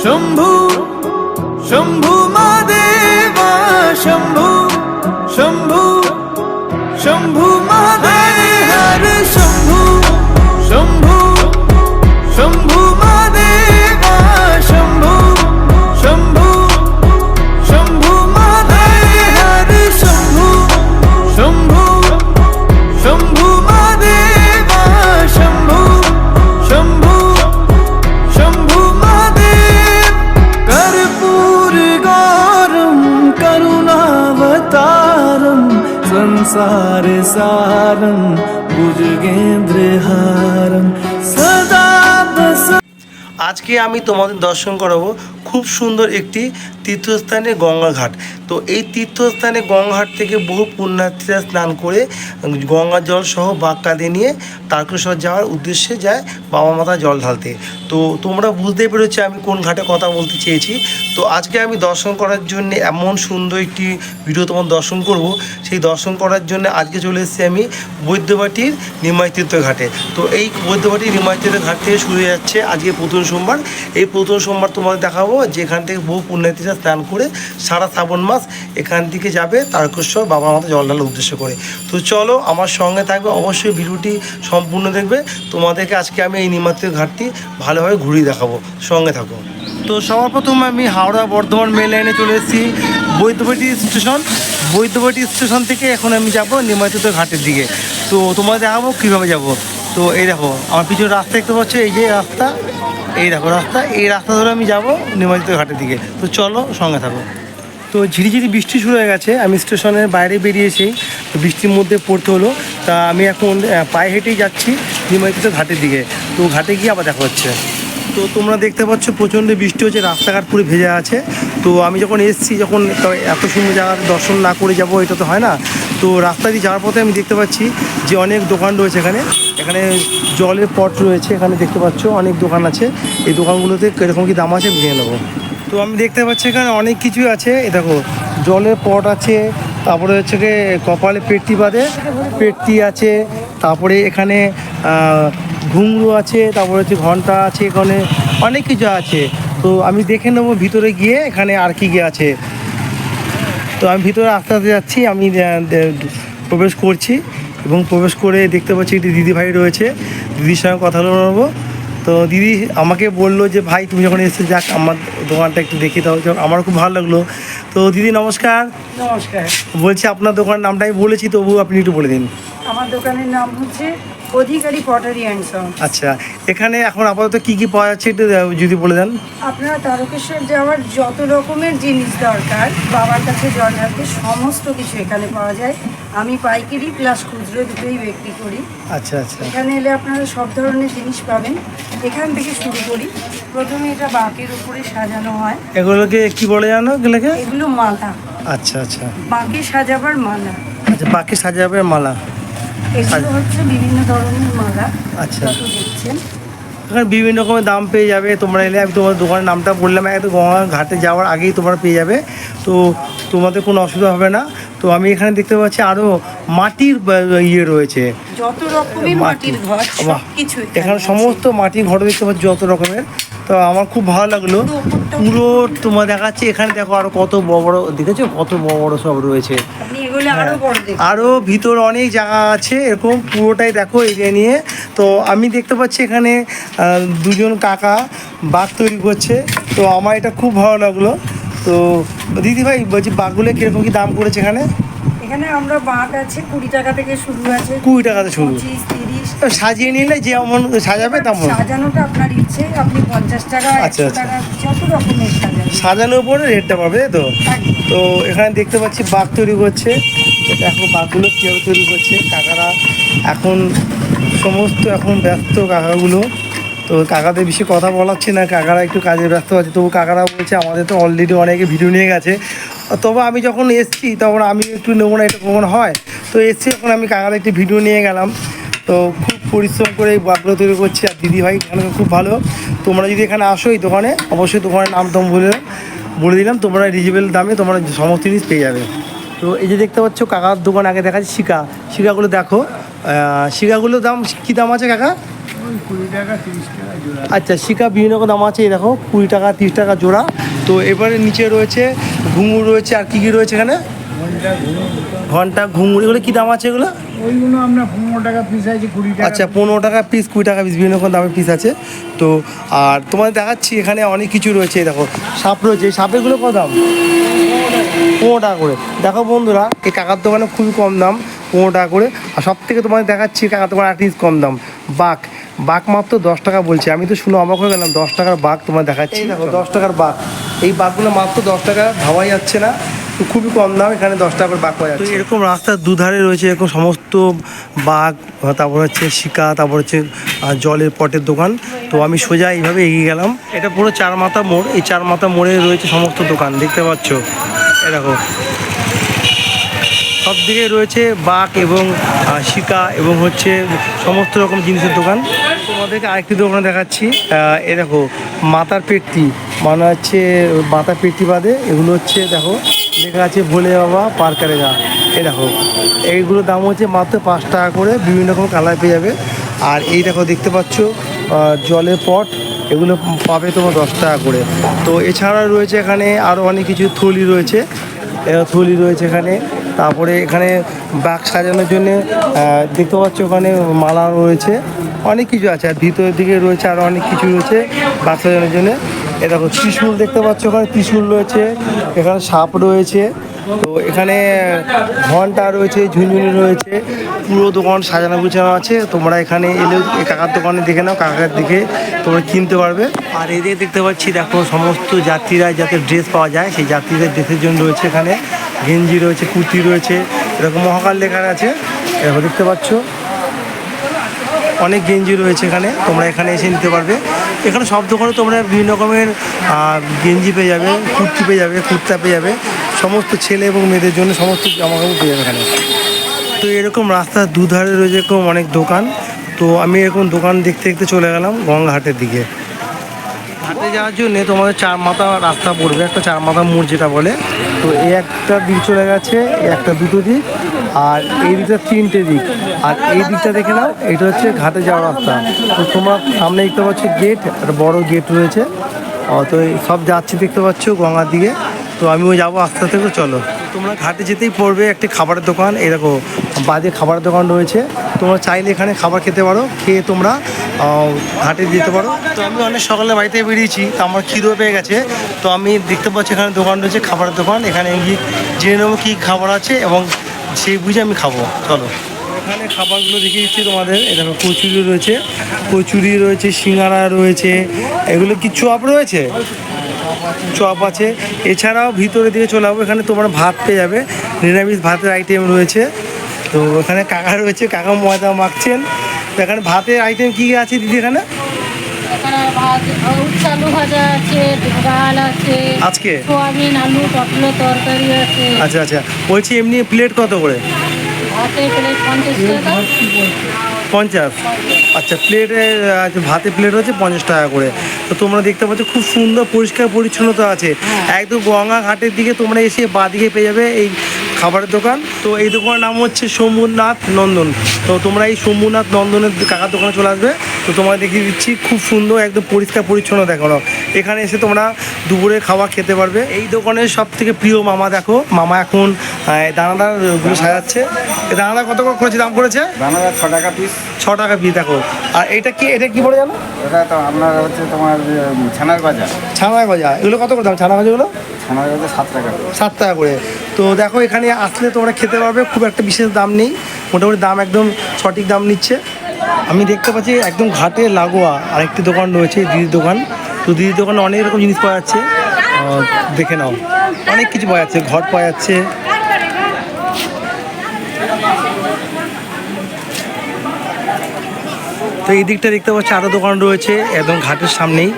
生不 আজকে আমি তোমাদের দর্শন করাবো খুব সুন্দর একটি তীর্থস্থানে গঙ্গাঘাট। তো এই তীর্থস্থানে গঙ্গাঘাট থেকে বহু পুণ্যার্থীরা স্নান করে গঙ্গা জল সহ বাক্কাদে নিয়ে তারকেশ্বর যাওয়ার উদ্দেশ্যে যায় বাবা মাতা জল ঢালতে। তো তোমরা বুঝতেই পেরেছ আমি কোন ঘাটে কথা বলতে চেয়েছি। তো আজকে আমি দর্শন করার জন্য এমন সুন্দর একটি ভিডিও তোমার দর্শন করব। সেই দর্শন করার জন্য আজকে চলে এসেছি আমি বৈদ্যবাটির নিমাইতীর্থ ঘাটে। তো এই বৈদ্যবাটির নিমাইতীর্থ ঘাট থেকে শুরু যাচ্ছে আজকে প্রথম সোমবার, এই প্রথম সোমবার তোমাদের দেখাবো, যেখান থেকে বহু পুণ্যার্থীরা স্নান করে সারা শ্রাবণ মাস এখান থেকে যাবে তারকেশ্বর বাবা মাতা জল ঢালার উদ্দেশ্য করে। তো চলো আমার সঙ্গে থাকবে, অবশ্যই ভিডিওটি সম্পূর্ণ দেখবে। তোমাদেরকে আজকে আমি এই নিমাত্রিক ঘাটটি ভালোভাবে ঘুরিয়ে দেখাবো। সঙ্গে থাকো। তো সবার প্রথম আমি হাওড়া বর্ধমান মেল লাইনে চলে এসেছি, বৈদ্যবাটি স্টেশন। বৈদ্যবাটি স্টেশন থেকে এখন আমি যাব নিমাতিত ঘাটের দিকে। তো তোমাদের দেখাবো কীভাবে যাব। তো এই দেখো, আমার পিছনে রাস্তা দেখতে পাচ্ছ, এই যে রাস্তা, এই দেখো রাস্তা, এই রাস্তা ধরে আমি যাব নিমাতিত ঘাটের দিকে। তো চলো সঙ্গে থাকো। তো ঝিরিঝিরি বৃষ্টি শুরু হয়ে গেছে, আমি স্টেশনের বাইরে বেরিয়েছি, তো বৃষ্টির মধ্যে পড়তে হলো। তা আমি এখন পায়ে হেঁটেই যাচ্ছি নিমাতিত ঘাটের দিকে। তো ঘাটে গিয়ে আবার দেখা হচ্ছে। তো তোমরা দেখতে পাচ্ছ, প্রচণ্ড বৃষ্টি হচ্ছে, রাস্তাঘাট পুরো ভেজা আছে। তো আমি যখন এসেছি, যখন এত সুন্দর জায়গার দর্শন না করে যাব, এটা তো হয় না। তো রাস্তা দিয়ে যাওয়ার পথে আমি দেখতে পাচ্ছি যে অনেক দোকান রয়েছে এখানে। এখানে জলের পট রয়েছে, এখানে দেখতে পাচ্ছ, অনেক দোকান আছে। এই দোকানগুলোতে কীরকম কী দাম আছে বুঝে নেব। তো আমি দেখতে পাচ্ছি এখানে অনেক কিছুই আছে। এ দেখো, জলের পট আছে, তারপরে হচ্ছে গিয়ে কপালে পেটটি বাঁধে, পেটটি আছে, তারপরে এখানে ঘুঙরু আছে, তারপরে হচ্ছে ঘণ্টা আছে এখানে, অনেক কিছু আছে। তো আমি দেখে নেব ভিতরে গিয়ে এখানে আর কি কি আছে। তো আমি ভিতরে আস্তে আস্তে যাচ্ছি, আমি প্রবেশ করছি। এবং প্রবেশ করে দেখতে পাচ্ছি একটি দিদিভাই রয়েছে। দিদির সঙ্গে কথা বলব। তো দিদি আমাকে বলল যে ভাই তুমি যখন এসে যাক আমার দোকানটা একটু দেখে দাও। যাক, আমার খুব ভালো লাগল। তো দিদি নমস্কার। নমস্কার। বলছি আপনার দোকানের নামটা আমি বলেছি তবু আপনি একটু বলে দিন। আমার দোকানের নাম হচ্ছে অধিকারী পটারি অ্যান্ড আচ্ছা এখানে এখন আপাতত কি কি পাওয়া যাচ্ছে একটু যদি বলে দেন। আপনারা তারকেশ্বর যাওয়ার যত রকমের জিনিস দরকার বাবার কাছে জল ঢালতে সমস্ত কিছু এখানে পাওয়া যায়। আমি পাইকারি প্লাস খুচরো দুটোই বিক্রি করি। আচ্ছা আচ্ছা। এখানে এলে আপনারা সব ধরনের জিনিস পাবেন। এখান থেকে শুরু করি। প্রথমে এটা বাঁকের উপরে সাজানো হয়। এগুলোকে কি বলে জানো এগুলোকে? এগুলো মালা। আচ্ছা আচ্ছা। বাঁকে সাজাবার মালা। আচ্ছা বাকি সাজাবার মালা। এগুলো হচ্ছে বিভিন্ন ধরনের মালা। আচ্ছা। দেখছেন। এখানে বিভিন্ন রকমের দাম পেয়ে যাবে। তোমরা এলে আমি তোমার দোকানের নামটা বললাম একদম গঙ্গা ঘাটে যাওয়ার আগেই তোমরা পেয়ে যাবে। তো তোমাদের কোনো অসুবিধা হবে না। তো আমি এখানে দেখতে পাচ্ছি আরও মাটির ইয়ে রয়েছে। যত রকমের মাটির ঘর কিছু এখানে সমস্ত মাটির ঘর দেখতে পাচ্ছি যত রকমের। তো আমার খুব ভালো লাগল। পুরো তোমার দেখাচ্ছে এখানে দেখো আরও কত বড় বড় দেখেছ? কত বড় বড় সব রয়েছে। আরও আরও ভিতর অনেক জায়গা আছে এরকম পুরোটাই দেখো এরিয়া নিয়ে। তো আমি দেখতে পাচ্ছি এখানে দুজন কাকা বাঘ তৈরি করছে। তো আমার এটা খুব ভালো লাগল। তো দিদি ভাই বলছি বাঘগুলো কীরকম কি দাম করেছে এখানে? এখানে আমরা বাঁক আছে কুড়ি টাকা থেকে শুরু আছে। কুড়ি টাকাতে শুরু। পঁচিশ তিরিশ তো সাজিয়ে নিলে যেমন সাজাবে তেমন। সাজানোটা আপনার ইচ্ছে আপনি পঞ্চাশ টাকা আচ্ছা, আচ্ছা। যত রকমের সাজানোর উপরে রেটটা পাবে তো? তো এখানে দেখতে পাচ্ছি বাঘ তৈরি করছে। দেখো বাঘগুলো কীভাবে তৈরি করছে। কাকারা এখন সমস্ত এখন ব্যস্ত কাকাগুলো। তো কাকাদের বেশি কথা বলাচ্ছি না কাকারা একটু কাজে ব্যস্ত আছে। তবু কাকারা বলছে আমাদের তো অলরেডি অনেকে ভিডিও নিয়ে গেছে। তবে আমি যখন এসছি তখন আমি একটু নেব না এটা কখন হয়। তো এসছি এখন আমি কাকারা একটি ভিডিও নিয়ে গেলাম। তো খুব পরিশ্রম করে এই বাগলো তৈরি করছি আর দিদিভাই এখানে খুব ভালো। তোমরা যদি এখানে আসো এই দোকানে, অবশ্যই দোকানের নাম তোম বলে বলে দিলাম, তোমরা রিজনেবল দামে তোমরা সমস্ত জিনিস পেয়ে যাবে। তো এই যে দেখতে পাচ্ছ কাকার দোকান, আগে দেখা যাচ্ছে শিকা। শিকাগুলো দেখো। শিকাগুলোর দাম, কী দাম আছে কাকা? আচ্ছা শিকা বিভিন্ন রকম দাম আছে, এই দেখো, কুড়ি টাকা, তিরিশ টাকা জোড়া। তো এবারে নিচে রয়েছে, ঘুঙুর রয়েছে, আর কী কী রয়েছে এখানে? ঘণ্টা ঘুঙুর এগুলো কি দাম আছে এগুলো? ওইগুলো আমরা পনেরো টাকা পিস আছে কুড়ি টাকা আচ্ছা পনেরো টাকা পিস কুড়ি টাকা পিস বিভিন্ন রকম দামের পিস আছে। তো আর তোমাদের দেখাচ্ছি এখানে অনেক কিছু রয়েছে দেখো সাপ রয়েছে। এই সাপেরগুলো কত দাম? পনেরো টাকা করে। দেখো বন্ধুরা এই কাকার দোকানে খুবই কম দাম পনেরো টাকা করে। আর সব থেকে তোমাদের দেখাচ্ছি কাকার দোকানে জিনিস কম দাম। বাঘ বাঘ মাত্র দশ টাকা বলছে। আমি তো শুনে অবাক হয়ে গেলাম দশ টাকার বাঘ তোমার দেখাচ্ছি। দেখো দশ টাকার বাঘ। এই বাঘগুলো মাত্র দশ টাকা ভাবাই যাচ্ছে না। তো খুবই কম দাম এখানে দশ টাকা করে বাঘ পাওয়া যাচ্ছে। এরকম রাস্তার দুধারে রয়েছে এরকম সমস্ত বাঘ তারপর হচ্ছে শিকা তারপর হচ্ছে জলের পটের দোকান। তো আমি সোজা এইভাবে এগিয়ে গেলাম। এটা পুরো চার মাথা মোড় এই চার মাথা মোড়ে রয়েছে সমস্ত দোকান দেখতে পাচ্ছ? এরকম সব দিকে রয়েছে বাঘ এবং শিকা এবং হচ্ছে সমস্ত রকম জিনিসের দোকান। তোমাদেরকে আরেকটি দোকান দেখাচ্ছি। এ দেখো মাথার পেটটি মানে হচ্ছে মাথার পেটটি বাদে এগুলো হচ্ছে দেখো লেখা আছে ভোলে বাবা, পার্কারে গা এ দেখো, এইগুলোর দাম হচ্ছে মাত্র পাঁচ টাকা করে, বিভিন্ন রকম কালার পেয়ে যাবে। আর এই দেখো, দেখতে পাচ্ছ জলের পট এগুলো পাবে তোমার দশ টাকা করে। তো এছাড়া রয়েছে এখানে আরও অনেক কিছু থলি রয়েছে। থলি রয়েছে এখানে। তারপরে এখানে বাঘ সাজানোর জন্যে দেখতে পাচ্ছ ওখানে মালা রয়েছে। অনেক কিছু আছে, আর ভিতরের দিকে রয়েছে আরও অনেক কিছু রয়েছে বাঘ সাজানোর জন্য। এ দেখো, ত্রিশূল দেখতে পাচ্ছ ওখানে ত্রিশূল রয়েছে, এখানে সাপ রয়েছে। তো এখানে ঘণ্টা রয়েছে, ঝুনঝুনি রয়েছে, পুরো দোকান সাজানো গুছানো আছে। তোমরা এখানে এই কাকার দোকানে দেখে নাও, কাকার দিকে তোমরা কিনতে পারবে। আর এদিকে দেখতে পাচ্ছি, দেখো, সমস্ত যাত্রীরা যাতে ড্রেস পাওয়া যায়, সেই যাত্রীদের ড্রেসের জন্য রয়েছে এখানে গেঞ্জি রয়েছে, কুর্তি রয়েছে, এরকম মহাকাল লেখা আছে। এরকম দেখতে পাচ্ছ, অনেক গেঞ্জি রয়েছে এখানে, তোমরা এখানে এসে নিতে পারবে। এখানে সব দোকানে তোমরা বিভিন্ন রকমের গেঞ্জি পেয়ে যাবে, কুর্তি পেয়ে যাবে, কুর্তা পেয়ে যাবে। সমস্ত ছেলে এবং মেয়েদের জন্য সমস্ত জামা কাপড় পেয়ে যাবে এখানে। তো এরকম রাস্তার দুধারে রয়েছে এরকম অনেক দোকান। তো আমি এরকম দোকান দেখতে দেখতে চলে গেলাম গঙ্গাহাটের দিকে। ঘাটে যাওয়ার জন্যে তোমাদের চার মাথা রাস্তা পড়বে, একটা চার মাথা মোড় যেটা বলে। তো একটা দিক চলে গেছে একটা দুটো দিক। আর এই দিকটা তিনটে দিক। আর এই দিকটা দেখে নাও, এটা হচ্ছে ঘাটে যাওয়ার রাস্তা। তো তোমরা সামনে দেখতে পাচ্ছ গেট, একটা বড় গেট রয়েছে। তো সব যাচ্ছি দেখতে পাচ্ছ গঙ্গার দিকে তো আমিও যাব আস্তে আস্তে চলো। তোমরা ঘাটে যেতেই পড়বে একটি খাবারের দোকান। এরকম বাজে খাবারের দোকান রয়েছে। তোমরা চাইলে এখানে খাবার খেতে পারো, খেয়ে তোমরা ঘাটে যেতে পারো। তো আমি অনেক সকালে বাড়িতে বেরিয়েছি, তো আমার খিদেও পেয়ে গেছে। তো আমি দেখতে পাচ্ছি এখানে দোকান রয়েছে, খাবারের দোকান। এখানে গিয়ে জেনে নেব কী খাবার আছে এবং সেই বুঝে আমি খাব, চলো। এখানে খাবারগুলো দেখিয়ে দিচ্ছি তোমাদের। দেখো, কচুরি রয়েছে। কচুরি রয়েছে, সিঙ্গারা রয়েছে। এগুলো কি চপ রয়েছে? চপ আছে। এছাড়াও ভিতরে দিকে চলে যাব। এখানে তোমার ভাত পেয়ে যাবে। নিরামিষ ভাতের আইটেম রয়েছে। তো এখানে কাকা রয়েছে। কাকা ময়দা মাখছেন। তো এখানে ভাতের আইটেম কী আছে দিদি এখানে এখানে? আলু ভাজা আছে ডাল আছে আজকে? সোয়াবিন আলু পটলের তরকারি আছে। আচ্ছা আচ্ছা। বলছি এমনি প্লেট কত করে? পঞ্চাশ আচ্ছা প্লেটে ভাতে প্লেট হচ্ছে পঞ্চাশ টাকা করে। তো তোমরা দেখতে পাচ্ছ খুব সুন্দর পরিষ্কার পরিচ্ছন্নতা আছে। একদম গঙ্গা ঘাটের দিকে তোমরা এসে বাঁদিকে পেয়ে যাবে। এই খাবারের দোকান। তো এই দোকানের নাম হচ্ছে সোমনাথ নন্দন। তো তোমরা এই সোমনাথ নন্দনের কাকার দোকানে চলে আসবে। তো তোমরা দেখিয়ে দিচ্ছি খুব সুন্দর একদম পরিষ্কার পরিচ্ছন্ন দেখানো। এখানে এসে তোমরা দুপুরে খাওয়া খেতে পারবে। এই দোকানের সব থেকে প্রিয় মামা দেখো। মামা এখন দানাদার দানাদারগুলো সাজাচ্ছে। দানাদার কত করে করেছে? দাম করেছে? দানাদার ছ টাকা পিস ছ টাকা পিস দেখো। আর এটা কি এটা কি বলে জানো? এটা তো আপনার হচ্ছে তোমার ছানার গজা ছানার গজা এগুলো কত করে দাম? ছানা গজাগুলো ছানার গজা সাত টাকা। সাত টাকা করে। তো দেখো, এখানে আসলে তোমরা খেতে পারবে, খুব একটা বিশেষ দাম নেই। মোটামুটি দাম একদম সঠিক দাম নিচ্ছে। আমি দেখতে পাচ্ছি একদম ঘাটে লাগোয়া আরেকটি দোকান রয়েছে, দিদির দোকান। তো দিদির দোকানে অনেক রকম জিনিস পাওয়া যাচ্ছে। দেখে নাও। অনেক কিছু পাওয়া যাচ্ছে, ঘট পাওয়া যাচ্ছে। তো এই দিকটা দেখতে পাচ্ছি আরও দোকান রয়েছে, একদম ঘাটের সামনেই।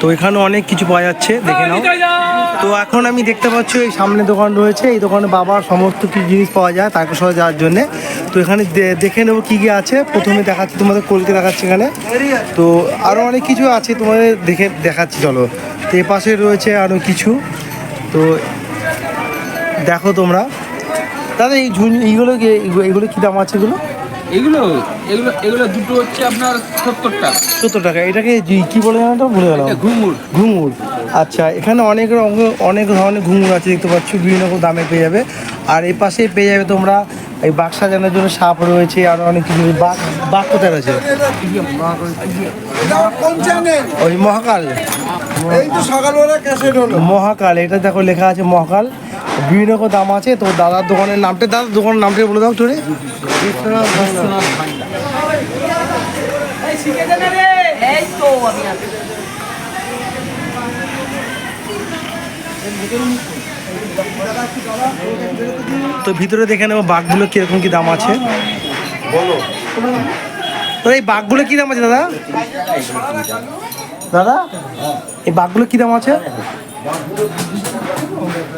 তো এখানে অনেক কিছু পাওয়া যাচ্ছে, দেখে নাও। তো এখন আমি দেখতে পাচ্ছি এই সামনে দোকান রয়েছে, এই দোকানে বাবার সমস্ত কিছু জিনিস পাওয়া যায় তারকেশ্বর যাওয়ার জন্যে। তো এখানে দেখে নেব কী কী আছে, প্রথমে দেখাচ্ছি তোমাদের, কলকে দেখাচ্ছি এখানে। তো আরও অনেক কিছু আছে তোমাদের দেখে দেখাচ্ছি, চলো। তো এ পাশে রয়েছে আরও কিছু। তো দেখো তোমরা। দাদা, এই ঝুন এইগুলো এগুলো কী দাম আছে এগুলো? এগুলো এগুলো এগুলো দুটো হচ্ছে আপনার সত্তর টাকা সত্তর টাকা এটাকে কি বলে জানো তো? ভুলে গেলাম। ঘুঙুর। ঘুঙুর। আচ্ছা এখানে অনেক রঙ অনেক ধরনের ঘুঙুর আছে দেখতে পাচ্ছ বিভিন্ন রকম দামে পেয়ে যাবে। আর এই পাশে পেয়ে যাবে তোমরা এই বাঘ সাজানোর জন্য সাপ রয়েছে আর অনেক কিছু বাঘ বাঘ কোথায় রয়েছে? ওই মহাকাল। এই তো সকালবেলা ক্যাসেট হলো। মহাকাল এটা দেখো লেখা আছে মহাকাল। বিভিন্ন রকম দাম আছে তো দাদার দোকানের নামটা দাদার দোকানের নামটা বলে দাও চলে তো ভিতরে দেখে নেব বাঘগুলো কীরকম কি দাম আছে। বলো। তো এই বাঘগুলো কি দাম আছে দাদা? দাদা এই বাঘগুলো কি দাম আছে?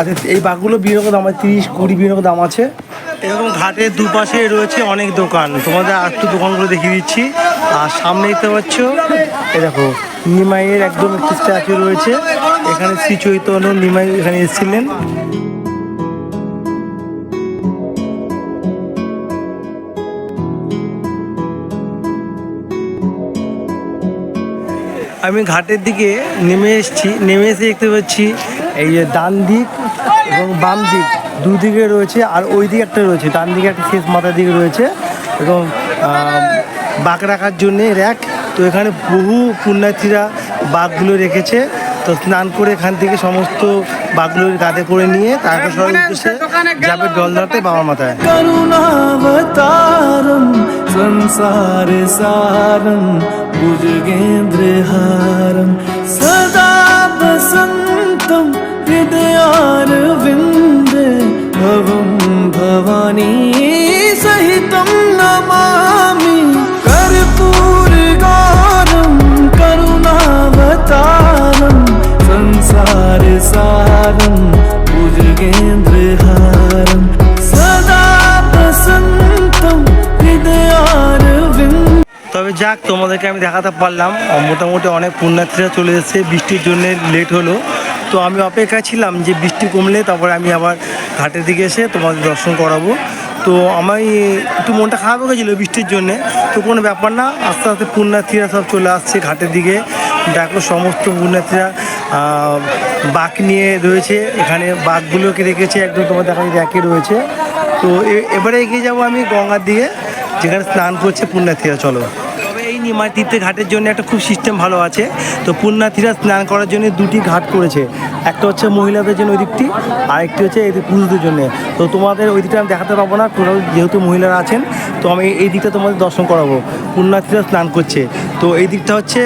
আচ্ছা এই বাঘগুলো বিভিন্ন দাম আছে, তিরিশ কুড়ি বিভিন্ন দাম আছে। এরকম ঘাটের দুপাশে রয়েছে অনেক দোকান। তোমাদের আর একটু দোকানগুলো দেখিয়ে দিচ্ছি। আর সামনে দেখতে পাচ্ছ এই দেখো, নিমাইয়ের একদম একটি স্ট্যাচু রয়েছে। এখানে শ্রী চৈতন্য নিমাই এখানে এসেছিলেন। আমি ঘাটের দিকে নেমে এসেছি, নেমে এসে দেখতে পাচ্ছি এই যে ডান দিক এবং বাম দিক দুদিকে রয়েছে আর ওই দিকে একটা রয়েছে ডান দিকে একটা শেষ মাথার দিকে রয়েছে এবং বাঁক রাখার জন্যে র্যাক। তো এখানে বহু পুণ্যার্থীরা বাঘগুলো রেখেছে। তো স্নান করে এখান থেকে সমস্ত বাঘগুলোর কাঁধে করে নিয়ে তারপর সবাই উদ্দেশ্যে যাবে জল ধরতে বাবা মাথায় সদা বসন্তম हृदयारविन्दे भवं भवानी सहितं नमामि कर्पूरगारं करुणावतारं संसारसारं भुजगेन्द्रहारं सदा वसन्तं हृदयारविन्दे তবে যাক তোমাদেরকে আমি দেখাতে পারলাম আহ, মোটামুটি অনেক পুণ্যার্থীরা চলে এসেছে বৃষ্টির জন্য লেট হলো তো আমি অপেক্ষায় ছিলাম যে বৃষ্টি কমলে তারপরে আমি আবার ঘাটের দিকে এসে তোমাদের দর্শন করাবো। তো আমি একটু মনটা খারাপ হয়ে গেছিল বৃষ্টির জন্যে। তো কোনো ব্যাপার না, আস্তে আস্তে পুণ্যার্থীরা সব চলে আসছে ঘাটের দিকে। দেখো সমস্ত পুণ্যার্থীরা বাঘ নিয়ে রয়েছে। এখানে বাঘগুলোকে রেখেছে একদম তোমার দেখা র্যাকে রয়েছে। তো এবারে এগিয়ে যাব আমি গঙ্গার দিকে, যেখানে স্নান করছে পুণ্যার্থীরা, চলো। এই নিমাই তীর্থে ঘাটের জন্য একটা খুব সিস্টেম ভালো আছে। তো পুণ্যার্থীরা স্নান করার জন্য দুটি ঘাট করেছে। একটা হচ্ছে মহিলাদের জন্য ওই দিকটি আর একটি হচ্ছে এই পুরুষদের জন্য। তো তোমাদের ওই দিকটা আমি দেখাতে পারব না, টোটাল যেহেতু মহিলারা আছেন, তো আমি এই দিকটা তোমাদের দর্শন করাবো। পুণ্যার্থীরা স্নান করছে। তো এই দিকটা হচ্ছে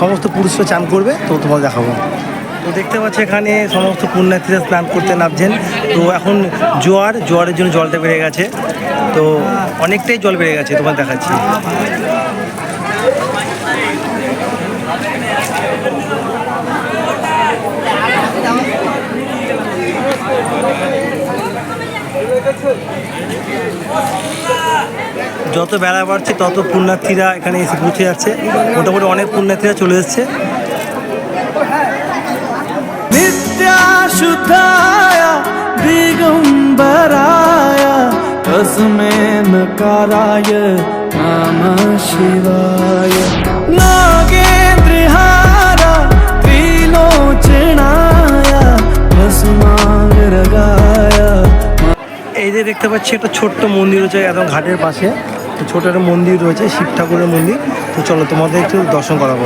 সমস্ত পুরুষরা চান করবে, তো তোমাদের দেখাবো। তো দেখতে পাচ্ছি এখানে সমস্ত পুণ্যার্থীরা স্নান করতে নামছেন। তো এখন জোয়ার, জোয়ারের জন্য জলটা বেড়ে গেছে। তো অনেকটাই জল বেড়ে গেছে তোমার দেখাচ্ছি। যত বেলা বাড়ছে, তত পুণ্যার্থীরা এখানে এসে পৌঁছে যাচ্ছে। মোটামুটি অনেক পুণ্যার্থীরা চলে এসছে। नित्याशुद्धाय दिगम्बराय तस्मै नकाराय नमः शिवाय नागेन्द्रहार त्रिलोचनाय भस्माङ्गरगाय এই যে দেখতে পাচ্ছি একটা ছোট্ট মন্দির রয়েছে একদম ঘাটের পাশে তো ছোট একটা মন্দির রয়েছে শিব ঠাকুরের মন্দির তো চলো তোমাদের একটু দর্শন করাবো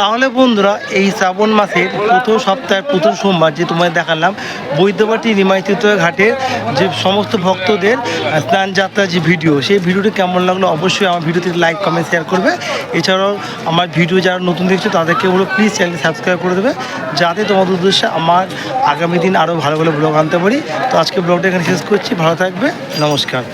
তাহলে বন্ধুরা, এই শ্রাবণ মাসের প্রথম সপ্তাহের প্রথম সোমবার যে তোমায় দেখালাম, বৈদ্যবাটি নিমাইতীর্থ ঘাটের যে সমস্ত ভক্তদের স্নান যাত্রার যে ভিডিও, সেই ভিডিওটি কেমন লাগল অবশ্যই আমার ভিডিওতে লাইক, কমেন্ট শেয়ার করবে। এছাড়াও আমার ভিডিও যারা নতুন দেখছ, তাদেরকে বলো প্লিজ চ্যানেল সাবস্ক্রাইব করে দেবে, যাতে তোমাদের উদ্দেশ্যে আমার আগামী দিন আরও ভালো ভালো ব্লগ আনতে পারি। তো আজকে ব্লগটা এখানে শেষ করছি, ভালো থাকবে, নমস্কার।